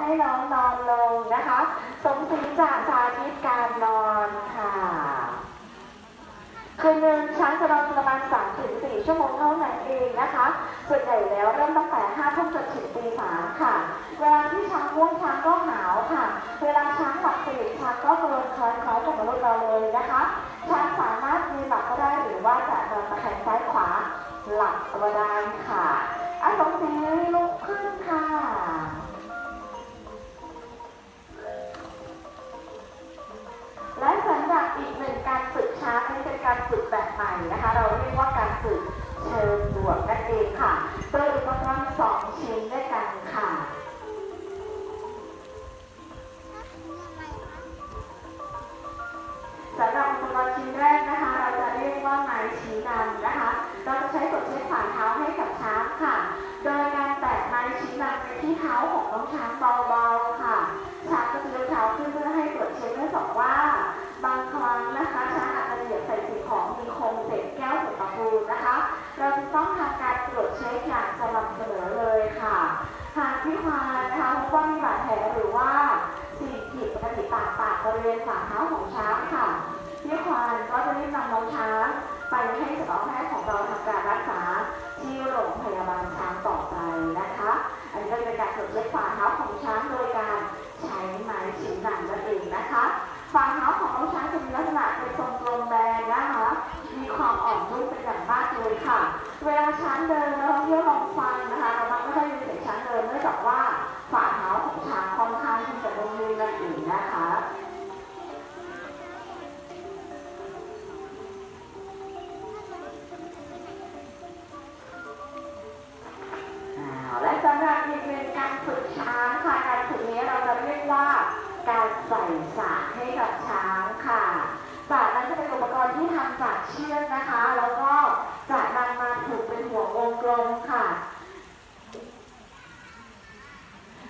ให้น้องนอนลงนะคะ สมศรีจะสาธิตการนอนค่ะคืนหนึ่งช้างจะนอนประมาณ3ถึง4ชั่วโมงเท่านั้นเองนะคะ ส่วนใหญ่แล้วเริ่มตั้งแต่5ทุ่มจนถึงตี3ค่ะ เวลาที่ช้างง่วงช้างก็หาวค่ะ เวลาช้างหลับสนิทช้างก็กระโดดคล้ายคล้ายกับมนุษย์เราเลยนะคะ ช้างสามารถยืนหลับก็ได้หรือว่าจะนอนตะแคงซ้ายขวาหลับก็ได้ ฝึกแบบใหม่นะคะ เราเรียกว่าการฝึกเชิงบวกนั่นเองค่ะโดยอุปกรณ์สองชิ้นด้วยกันค่ะสำหรับอุปกรณ์ชิ้นแรกนะคะ เราจะเรียกว่าไม้ชี้นำนะคะ เราจะใช้กดเช็คฝ่าเท้าให้กับช้างค่ะ โดยการแตะไม้ชี้นำไปที่เท้าของน้องช้างเบา เราจะต้องทำการตรวจเช็คอย่างสม่ำเสมอเลยค่ะ หากที่ควานนะคะพบว่ามีบาดแผลหรือว่าสิ่งผิดปกติต่างๆบริเวณฝ่าเท้าของช้างค่ะพี่ควานก็จะรีบนำน้องช้างไปให้สัตวแพทย์ของเราทำการรักษาที่โรงพยาบาลช้างต่อไปนะคะ อันนี้ก็เป็นการตรวจเช็คฝ่าเท้าของช้างโดยการใช้ไม้ชิ้นหนำนั่นเองนะคะฝ่าเท้าของ เวลาช้างเดินนักท่องเที่ยวลองฟังนะคะเราไม่ค่อยยินเสียงช้างเดินเนื่องจากว่าฝ่าเท้าของช้างค่อนข้างที่จะนุ่มนิ่มนั่นเองนะคะและสำหรับอีกหนึ่งการฝึกช้างค่ะการฝึกนี้เราจะเรียกว่าการใส่สากให้กับช้างค่ะสากนั้นจะเป็นอุปกรณ์ที่ทำจากเชือกนะคะ แล้วก็จะนำมาผูกเป็นหัววงก ลมค่ะ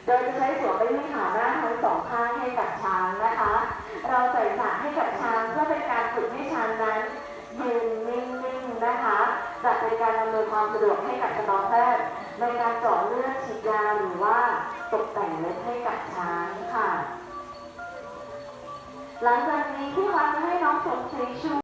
โดยจะใช้สวมไปที่ขาหน้าทั้งสองข้างให้กับช้างนะคะ เราใส่สากให้กับช้างเพื่อเป็นการฝึกให้ช้างนั้นยืนนิ่งๆนะคะจะเป็นการอำนวยความสะดวกให้กับสัตวแพทย์ในการเจาะเลือดฉีดยาหรือว่าตกแต่งเล็บให้กับช้างค่ะ หลังจากนี้ที่เราจะให้น้องสมศรีชู